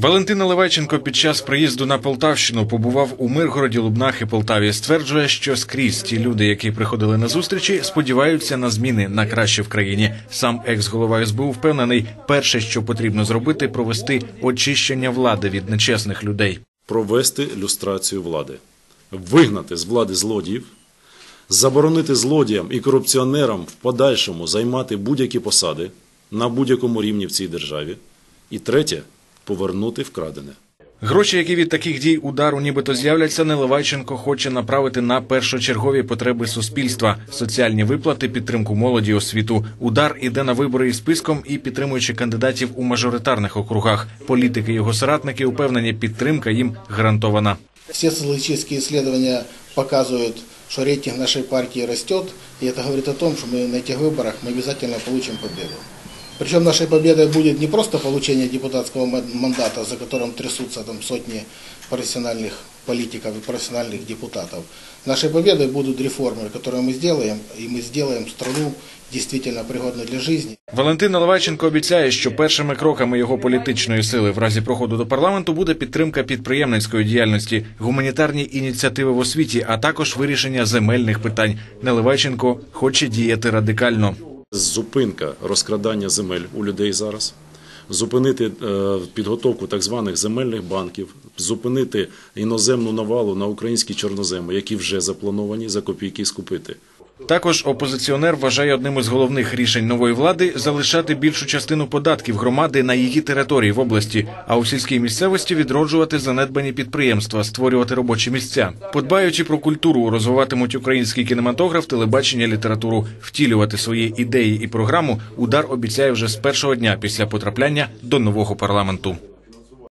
Валентина Левайченко під час приїзду на Полтавщину побував у Миргороді, Лубнах і Полтаві. Стверджує, що скрізь ті люди, які приходили на зустрічі, сподіваються на зміни на краще в країні. Сам екс-голова СБУ впевнений, перше, що потрібно зробити, провести очищення влади від нечесних людей. провести люстрацію влади, вигнати з влади злодіїв, заборонити злодіям і корупціонерам в подальшому займати будь-які посади на будь-якому рівні в цій державі. І третє повернути вкрадене. Гроші, які від таких дій удару нібито з'являться, Неливайченко хоче направити на першочергові потреби суспільства: соціальні виплати, підтримку молоді, освіту. Удар іде на вибори із списком і підтримуючи кандидатів у мажоритарних округах. Політики його соратники упевнені, підтримка їм гарантована. Все социологические исследования показывают, что рейтинг нашей партии растет, и это говорит о том, что мы на этих выборах мы обязательно получим победу. Причем нашей победой будет не просто получение депутатского ман- мандата, за которым трясутся там сотни профессиональных политиков и профессиональных депутатов. Нашей победой будут реформы, которые мы сделаем, и мы сделаем страну действительно пригодной для жизни. Валентин Наливайченко обіцяє, що першими кроками його політичної сили в разі проходу до парламенту буде підтримка підприємницької діяльності, гуманітарні ініціативи в освіті, а також вирішення земельних питань. Наливайченко хоче діяти радикально. Зупинка розкрадання земель у людей зараз, зупинити е, підготовку так званих земельних банків, зупинити іноземну навалу на українські чорноземи, які вже заплановані за копійки скупити. Також опозиціонер вважає одним із головних рішень нової влади залишати більшу частину податків громади на її території в області, а у сільській місцевості відроджувати занедбані підприємства, створювати робочі місця. Подбаючи про культуру, розвиватимуть український кінематограф, телебачення, літературу, втілювати свої ідеї і програму. Удар обіцяє вже з першого дня після потрапляння до нового парламенту.